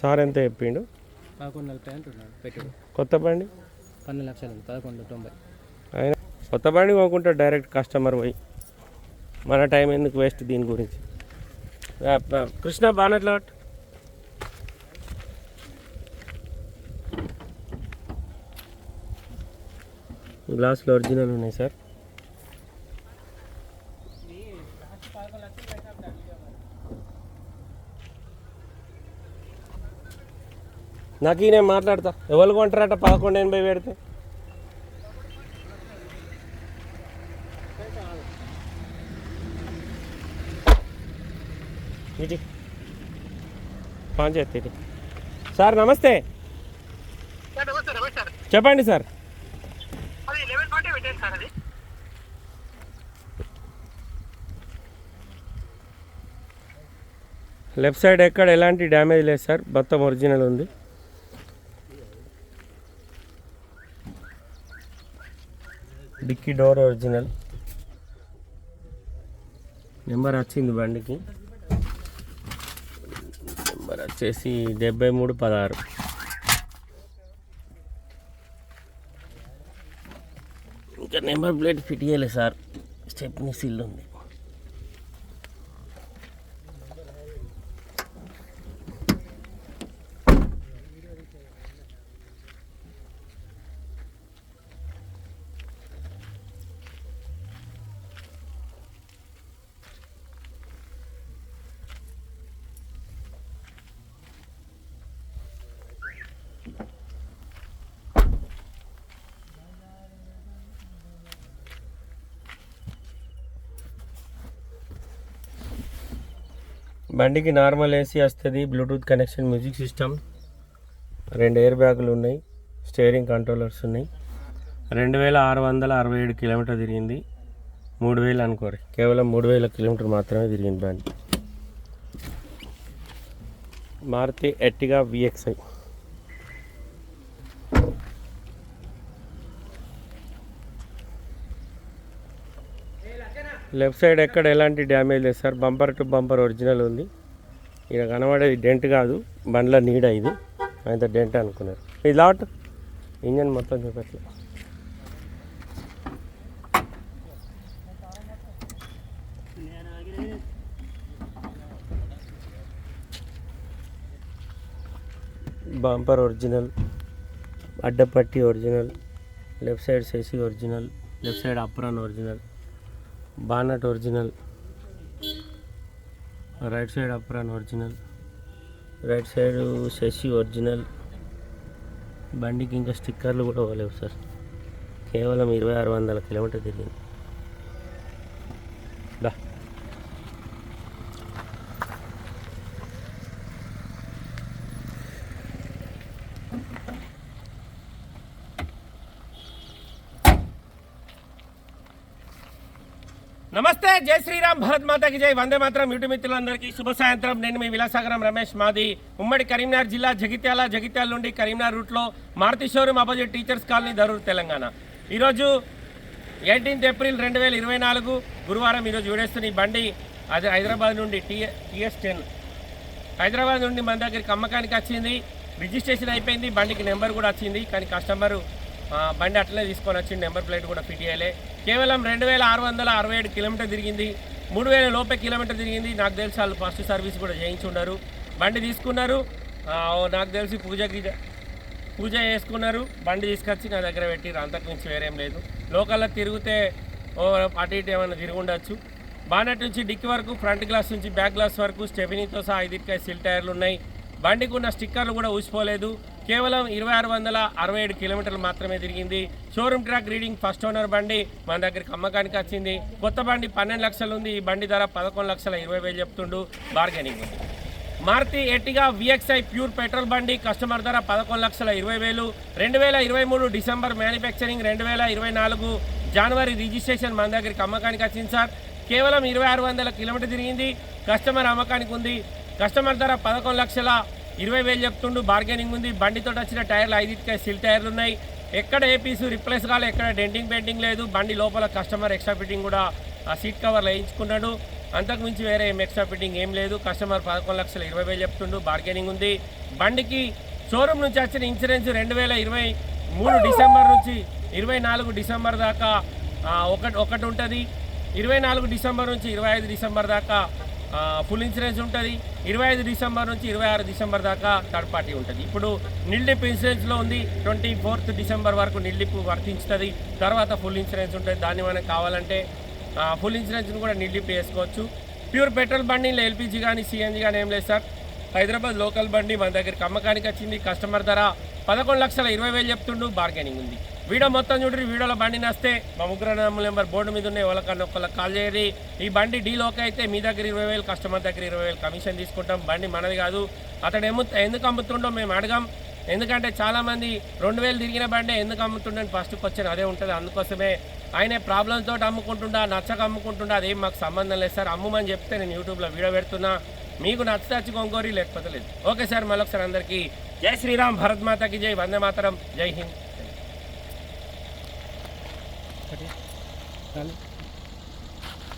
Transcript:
Sir ఎంత చెప్పిండు? పదకొండు నలభై అంటున్నాడు పెట్టుడు కొత్త బండి? పన్నెండు లక్షలు పదకొండు తొంభై. ఆయన కొత్త బండి కొనుక్కుంటే డైరెక్ట్ కస్టమర్ పోయి మన టైం ఎందుకు వేస్ట్ దీని గురించి? కృష్ణ బానట్లో గ్లాసులు ఒరిజినల్ ఉన్నాయి సార్. నాకు ఈయన మాట్లాడతా. ఎవరు కొంటారట? పదకొండు ఎనభై పెడితే. ఇటు. ఫోన్ చేస్తే సార్ నమస్తే. చెప్పండి సార్. లెఫ్ట్ సైడ్ ఎక్కడ ఎలాంటి డ్యామేజ్ లేదు సార్. మొత్తం ఒరిజినల్ ఉంది. Dicky door original. నెంబర్ వచ్చింది బండికి. నెంబర్ వచ్చేసి డెబ్బై మూడు పదహారు. ఇంకా నెంబర్ ప్లేట్ ఫిట్ చేయలేదు సార్. స్టెప్ని సిల్ ఉంది. బండికి నార్మల్ ఏసీ వస్తుంది బ్లూటూత్ కనెక్షన్ మ్యూజిక్ సిస్టమ్ రెండు ఎయిర్ బ్యాగులు ఉన్నాయి స్టీరింగ్ కంట్రోలర్స్ ఉన్నాయి. రెండు వేల ఆరు వందల అరవై ఏడు కిలోమీటర్ తిరిగింది మూడు వేలు అనుకోరు. కేవలం మూడు వేల కిలోమీటర్ మాత్రమే తిరిగింది బండి. Maruti Ertiga VXI left side ఎక్కడ ఎలాంటి డ్యామేజ్ లేదు sir. Bumper to bumper original ఉంది. ఇక కనబడేది డెంట్ కాదు. బండ్ల నీడ ఇది. అంత డెంట్ అనుకున్నారు. ఇది లాట్ ఇంజన్ మొత్తం చూపట్లే bumper original అడ్డపట్టి original left side chassis original left side apron original. Bonnet original. Right side apron original. Right side chassis original. బండికి ఇంకా స్టిక్కర్లు కూడా పోలేవు సార్. కేవలం ఇరవై ఆరు వందల కిలోమీటర్ తిరిగింది. నమస్తే జై శ్రీరామ్ భారత్ మాతాకి జై. వందే మాత్రం యూటి మిత్రులందరికీ శుభ సాయంత్రం. నేను మీ విలాసాగరం రమేష్ మాది. ఉమ్మడి కరీంనగర్ జిల్లా జగిత్యాల జగిత్యాల నుండి కరీంనగర్ రూట్లో Maruti showroom opposite teachers colony Darur Telangana. ఈరోజు ఎయిటీన్త్ ఏప్రిల్ రెండు వేల ఇరవై నాలుగు గురువారం ఈరోజు చూడేస్తున్న ఈ బండి అది హైదరాబాద్ నుండి టీ టీఎస్ టెన్. హైదరాబాద్ నుండి మన దగ్గరికి అమ్మకానికి వచ్చింది. రిజిస్ట్రేషన్ అయిపోయింది బండికి నెంబర్ కూడా వచ్చింది కానీ కస్టమరు బండి అట్లనే తీసుకొని వచ్చింది నెంబర్ ప్లేట్ కూడా ఫిట్ చేయలే. కేవలం రెండు వేల ఆరు వందల అరవై ఏడు కిలోమీటర్ తిరిగింది. మూడు వేల లోపే కిలోమీటర్ తిరిగింది. నాకు తెలిసి వాళ్ళు ఫస్ట్ సర్వీస్ కూడా చేయించున్నారు బండి తీసుకున్నారు. నాకు తెలిసి పూజకి పూజ చేసుకున్నారు. బండి తీసుకొచ్చి నా దగ్గర పెట్టిరు అంతకు మించి వేరేం లేదు. లోకల్లో తిరిగితే ఓ అటు ఇటు ఏమైనా తిరిగి ఉండొచ్చు బానెట్ నుంచి డిక్కి వరకు ఫ్రంట్ గ్లాస్ నుంచి బ్యాక్ గ్లాస్ వరకు స్టెఫినీతో సహా ఐదుకాయ సిల్ టైర్లు ఉన్నాయి. బండికి ఉన్న స్టిక్కర్లు కూడా ఊసిపోలేదు. కేవలం ఇరవై ఆరు వందల అరవై ఏడు కిలోమీటర్లు మాత్రమే తిరిగింది. Showroom track reading first owner బండి మన దగ్గరికి అమ్మకానికి వచ్చింది. కొత్త బండి పన్నెండు లక్షలు ఉంది. ఈ బండి ధర పదకొండు లక్షల ఇరవై వేలు చెప్తుండు బార్గెనింగ్ ఉంది. Maruti Ertiga VXI pure petrol బండి కస్టమర్ ధర పదకొండు లక్షల ఇరవై వేలు. రెండు వేల ఇరవై మూడు డిసెంబర్ మ్యానుఫ్యాక్చరింగ్ రెండు వేల ఇరవై నాలుగు జనవరి రిజిస్ట్రేషన్ మన దగ్గరికి అమ్మకానికి వచ్చింది సార్. కేవలం ఇరవై ఆరు వందల కిలోమీటర్ తిరిగింది. కస్టమర్ అమ్మకానికి ఉంది. కస్టమర్ ధర పదకొండు లక్షల ఇరవై వేలు చెప్తుండు. బార్గెనింగ్ ఉంది. బండితో వచ్చిన టైర్లు ఐదుకే సిల్ టైర్లు ఉన్నాయి. ఎక్కడ ఏ పీసు రిప్లేస్ కాలే ఎక్కడ డెంటింగ్ పెయింటింగ్ లేదు. బండి లోపల కస్టమర్ ఎక్స్ట్రా ఫిట్టింగ్ కూడా ఆ సీట్ కవర్లు వేయించుకున్నాడు. అంతకు మించి వేరే ఏం ఎక్స్ట్రా ఫిట్టింగ్ ఏం లేదు. కస్టమర్ పదకొండు లక్షల ఇరవై వేలు చెప్తుండు. బార్గెనింగ్ ఉంది. బండికి షోరూమ్ నుంచి వచ్చిన ఇన్సూరెన్స్ రెండు వేల ఇరవై మూడు డిసెంబర్ నుంచి ఇరవై నాలుగు డిసెంబర్ దాకా ఒకటి ఒకటి ఉంటుంది. ఇరవై నాలుగు డిసెంబర్ నుంచి ఇరవై ఐదు డిసెంబర్ దాకా ఫుల్ ఇన్సూరెన్స్ ఉంటుంది. ఇరవై ఐదు డిసెంబర్ నుంచి ఇరవై ఆరు డిసెంబర్ దాకా థర్డ్ పార్టీ ఉంటుంది. ఇప్పుడు నిల్డిప్ ఇన్సూరెన్స్లో ఉంది. ట్వంటీ ఫోర్త్ డిసెంబర్ వరకు నిల్డిప్ వర్తించుతుంది. తర్వాత ఫుల్ ఇన్సూరెన్స్ ఉంటుంది. దాన్ని మనకు కావాలంటే ఫుల్ ఇన్సూరెన్స్ని కూడా నిల్డిప్ వేసుకోవచ్చు ప్యూర్ పెట్రోల్ బండిలో ఎల్పిజి కానీ సిఎన్జి కానీ ఏం లేదు సార్. హైదరాబాద్ లోకల్ బండి మన దగ్గరికి అమ్మకానికి వచ్చింది. కస్టమర్ ధర పదకొండు లక్షల ఇరవై వేలు చెప్తుండు. బార్గెనింగ్ ఉంది. వీడియో మొత్తం చూడండి వీడియోలో బండి నస్తే. మా ముగ్గురు నెంబర్ నెంబర్ బోర్డు మీద ఉన్నాయి వాళ్ళకన్నా ఒకళ్ళకి కాల్ చేయరు ఈ బండి డీలోకి అయితే మీ దగ్గర ఇరవై వేలు కస్టమర్ దగ్గర ఇరవై వేలు కమిషన్ తీసుకుంటాం. బండి మనది కాదు. అతడు ఏమో ఎందుకు అమ్ముతుండో మేము అడగాం. ఎందుకంటే చాలామంది రెండు వేలు తిరిగిన బండి ఎందుకు అమ్ముతుండని ఫస్ట్ క్వశ్చన్ అదే ఉంటుంది. అందుకోసమే ఆయన ప్రాబ్లమ్స్ తోటి అమ్ముకుంటుండా నచ్చక అమ్ముకుంటుండా అదేం మాకు సంబంధం లేదు సార్. అమ్ముమని చెప్తే నేను యూట్యూబ్లో వీడియో పెడుతున్నా. మీకు నచ్చచ్చి కొనుక్కోరి లేకపోతే లేదు. ఓకే సార్ మళ్ళొకసారి అందరికీ జై శ్రీరామ్ భరత్ మాతకి జై వందే మాతరం జై హింద్. ఒకటి చాలు